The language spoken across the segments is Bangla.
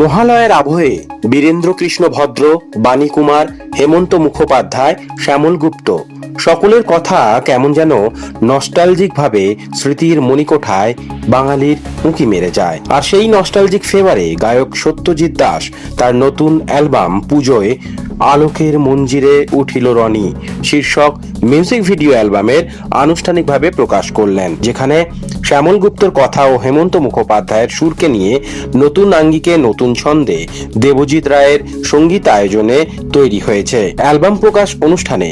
মহালয়ের আবহে বীরেন্দ্র কৃষ্ণ ভদ্র বাণী কুমার হেমন্ত মুখোপাধ্যায়, শ্যামল গুপ্ত, সকলের কথা কেমন যেন নস্টালজিকভাবে স্মৃতির মণিকোঠায় বাঙালির উঁকি মেরে যায়। আর সেই নস্টালজিক ফেভারে গায়ক সত্যজিৎ দাস তার নতুন অ্যালবাম পুজোয় আলোকের মঞ্জিরে উঠিল রনি। শীর্ষক মিউজিক ভিডিও অ্যালবামের আনুষ্ঠানিকভাবে প্রকাশ করলেন, যেখানে শ্যামল গুপ্তর কথা ও হেমন্ত মুখোপাধ্যায়ের সুরকে নিয়ে নতুন আঙ্গিকে নতুন ছন্দে দেবজিৎ রায়ের সংগীত আয়োজনে তৈরি হয়েছে। অ্যালবাম প্রকাশ অনুষ্ঠানে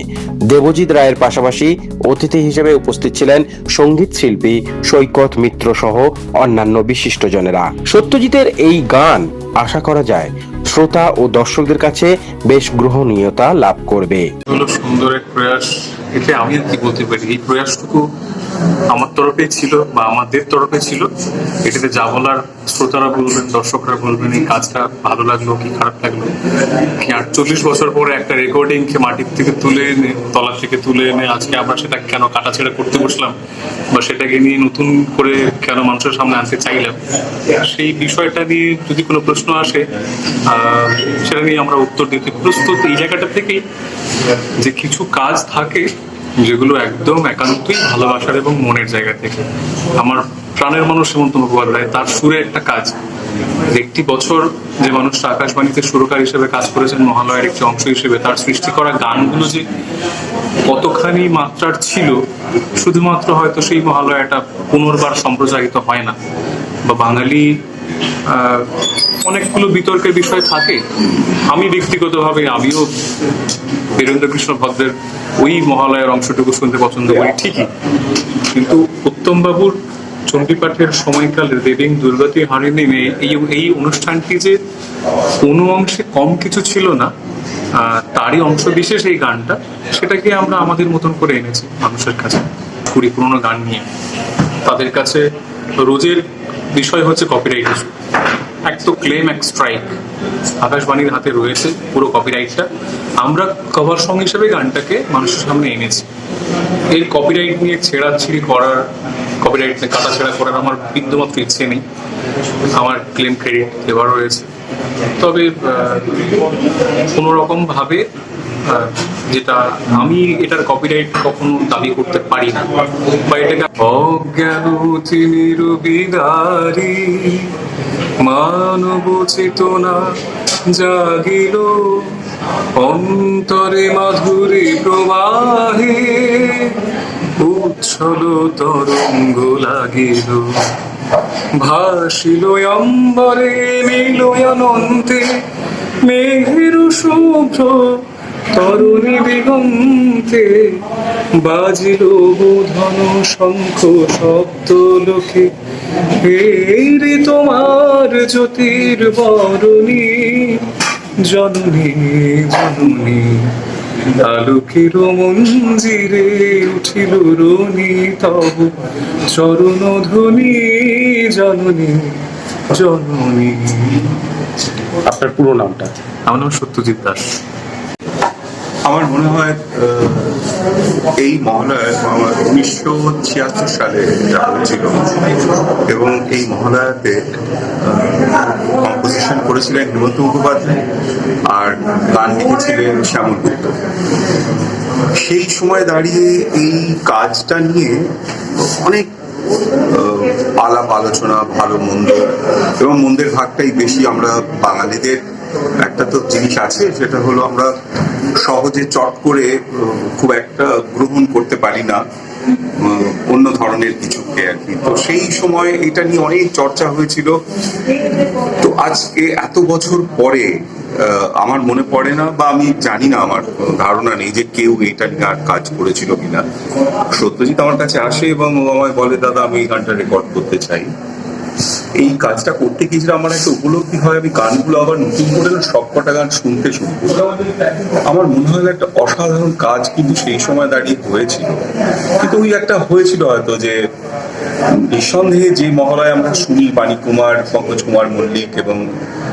দেবজিৎ রায়ের পাশাপাশি অতিথি হিসেবে উপস্থিত ছিলেন সংগীত শিল্পী সৈকত মিত্র সহ অন্যান্য বিশিষ্টজনেরা সত্যজিতের এই গান, আশা করা যায় শ্রোতা ও দর্শকদের কাছে বেশ গ্রহণীয়তা লাভ করবে। সুন্দর এক প্রয়াস এটা আমি আর কি বলতে পারি? এই প্রয়াসটুকু আমার তরফে ছিল বা আমাদের তরফে ছিল। এটাতে যা বলার শ্রোতারা বলবেন, দর্শকরা বলবেন, এই কাজটা ভালো লাগল কি খারাপ লাগল? কি আটচল্লিশ বছর পরে একটা রেকর্ডিং কে মাটির থেকে তুলে এনে, তলা থেকে তুলে এনে আজকে আমরা সেটা কেন কাটাছেড়া করতে বসলাম বা সেটাকে নিয়ে নতুন করে কেন মানুষের সামনে আনতে চাইলাম? সেই বিষয়টা নিয়ে যদি কোনো প্রশ্ন আসে সেটা নিয়ে আমরা উত্তর দিতে প্রস্তুত। এই জায়গাটা থেকেই যে কিছু কাজ থাকে যেগুলো একদম একান্তই ভালোবাসার এবং মনের জায়গা থেকে। আমার প্রাণের মানুষ হেমন্ত মুখোপাধ্যায়, তার সুরে একটা কাজ। একটি বছর যে মানুষটা আকাশবাণীতে সুরকার হিসেবে কাজ করেছেন, মহালয়ের একটি অংশ হিসেবে, তার সৃষ্টি করা গানগুলো যে কতখানি মাত্রার ছিল, শুধুমাত্র হয়তো সেই মহালয়াটা পুনর্বার সম্প্রচারিত হয় না। বা বাঙালি অনেকগুলো বিতর্কের বিষয় থাকে। আমি ব্যক্তিগতভাবে আমিও বীরেন্দ্র কৃষ্ণ ভদ্রের ওই মহালয়ার অংশটুকু শুনতে পছন্দ করি, ঠিকই। কিন্তু উত্তম বাবুর চণ্ডীপাঠের সময়কালে দেবীং দুর্গতি হারিনি এই এই অনুষ্ঠানটি যে কোনো অংশে কম কিছু ছিল না তারই অংশ বিশেষ এই গানটা, সেটাকে আমরা আমাদের মতন করে এনেছি মানুষের কাছে কুড়ি পুরোনো গান নিয়ে। তাদের কাছে রোজের বিষয় হচ্ছে কপিরাইট ইস্যু এক তো ক্লেম এক স্ট্রাইক আকাশবাণীর হাতে রয়েছে পুরো কপিরাইটটা আমরা কভার সং হিসেবে গানটাকে মানুষের সামনে এনেছি। এর কপিরাইট নিয়ে ছেঁড়াছিড়ি করার কপিরাইট নিয়ে কাটাছেড়া করার আমার বিন্দুমাত্র ইচ্ছে নেই। আমার ক্লেম ক্রেডিট এবার রয়েছে। তবে কোনো রকম ভাবে যেটা আমি এটার কপিরাইট কখনো দাবি করতে পারি না। বা এটাকে অজ্ঞান চিনির বিদারি মানব চেতনা জাগিল। অন্তরে মাধুরী প্রবাহে উচ্ছল তরঙ্গ লাগিল। ভাসিল অম্বরে, মিল অনন্তে, মেঘের শুভ্র তরুণী দিগন্তে বাজিল বোধন শঙ্খ শব্দ লোকে। রে তোমার জ্যোতির বরণী জননী জননী আলোকের মঞ্জিরে উঠিল রনি তব। চরণ ধ্বনি জননী জননী। আপনার পুরো নামটা? আমার নাম সত্যজিৎ দাস। আমার মনে হয় এই মহালয়া আমার উনিশশো ছিয়াত্তর সালে হয়েছিল এবং এই মহালয়াতে কম্পোজিশন করেছিলেন হেমন্ত মুখোপাধ্যায় আর গান লিখেছিলেন শ্যামল গুপ্ত। সেই সময় দাঁড়িয়ে এই কাজটা নিয়ে অনেক আলাপ আলোচনা, ভালো মন্দ, এবং মন্দের ভাগটাই বেশি আমরা বাঙালিদের একটা তো জিনিস আছে, সেটা হলো আমরা সহজে চট করে খুব একটা গ্রহণ করতে পারি না অন্য ধরনের কিছুকে আর কি। তো সেই সময় এটা নিয়ে অনেক চর্চা হয়েছিল। তো আজকে এত বছর পরে আমার মনে পড়ে না বা আমি জানি না আমার ধারণা নেই যে কেউ এটা নিয়ে আর কাজ করেছিল কিনা। সত্যজিৎ আমার কাছে আসে এবং আমায় বলে, দাদা, আমি এই গানটা রেকর্ড করতে চাই। এই কাজটা করতে গিয়েছিলাম আমার একটা উপলব্ধি হয়, আমি গানগুলো আবার নতুন করে না সবকটা গান শুনতে শুরু আমার মনে হয় একটা অসাধারণ কাজ কিন্তু সেই সময় দাঁড়িয়ে হয়েছিল। কিন্তু ওই একটা হয়েছিল হয়তো যে, নিঃসন্দেহে যে মহলায় আমরা শুনি বাণী কুমার, পঙ্কজ কুমার মল্লিক এবং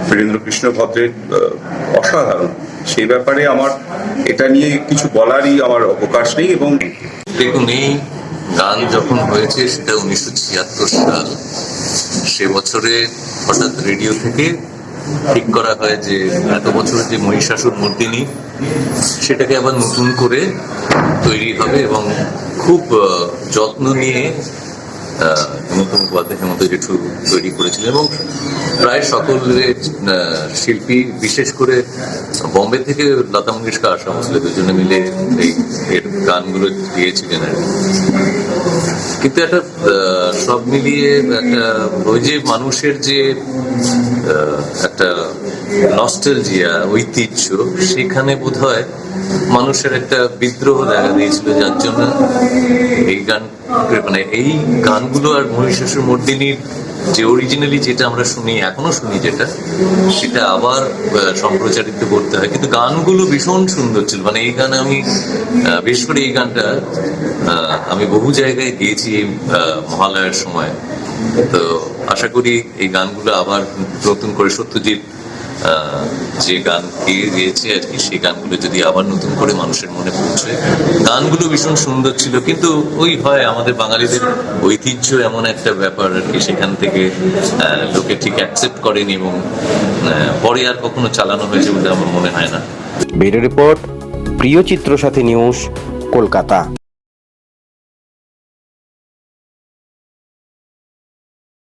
বীরেন্দ্র কৃষ্ণ ভদ্রের অসাধারণ। সেই ব্যাপারে আমার এটা নিয়ে কিছু বলারই আমার অবকাশ নেই এবং দেখুন, এই গান যখন হয়েছে, সেটা উনিশশো ছিয়াত্তর সাল। সে বছরে হঠাৎ রেডিও থেকে ঠিক করা হয় যে, এত বছরের যে মহিষাসুর মূর্তিনি, সেটাকে আবার নতুন করে তৈরি হবে এবং খুব যত্ন নিয়ে হেমন্ত মুখোপাধ্যায় হেমন্ত জেঠু তৈরি করেছিলেন এবং প্রায় সকল শিল্পী, বিশেষ করে বম্বে থেকে লতা মঙ্গেশকর আসা হয়েছিল দুজনে মিলে এই গানগুলো গিয়েছিলেন আর। কিন্তু একটা সব মিলিয়ে একটা, ওই যে মানুষের যে একটা নস্টালজিয়া, ঐতিহ্য, সেখানে বোধ হয় মানুষের একটা বিদ্রোহ দেখা দিয়েছিল, যার জন্য এই গান মানে এই গানগুলো আর মহিষাসুর মর্দিনীর যে অরিজিনালি যেটা আমরা শুনি, এখনও শুনি যেটা, সেটা আবার সম্প্রচারিত করতে হয়। কিন্তু গানগুলো ভীষণ সুন্দর ছিল। মানে এই গান আমি বিশেষ করে এই গানটা আমি বহু জায়গায় গিয়েছি এই মহালয়ার সময়। তো আশা করি এই গানগুলো আবার নতুন করে সত্যজিৎ যে গান গেয়ে গিয়েছে আর কি, সেই গানগুলো যদি আবার নতুন করে মানুষের মনে পৌঁছে গানগুলো ভীষণ সুন্দর ছিল। কিন্তু ওই হয় আমাদের বাঙালিদের ঐতিহ্য এমন একটা ব্যাপার আর কি, সেখান থেকে লোকে ঠিক অ্যাকসেপ্ট করেনি এবং পরে আর কখনো চালানো হয়েছে বলে আমার মনে হয় না। ব্যুরো রিপোর্ট, প্রিয় চিত্র সাথী নিউজ, কলকাতা।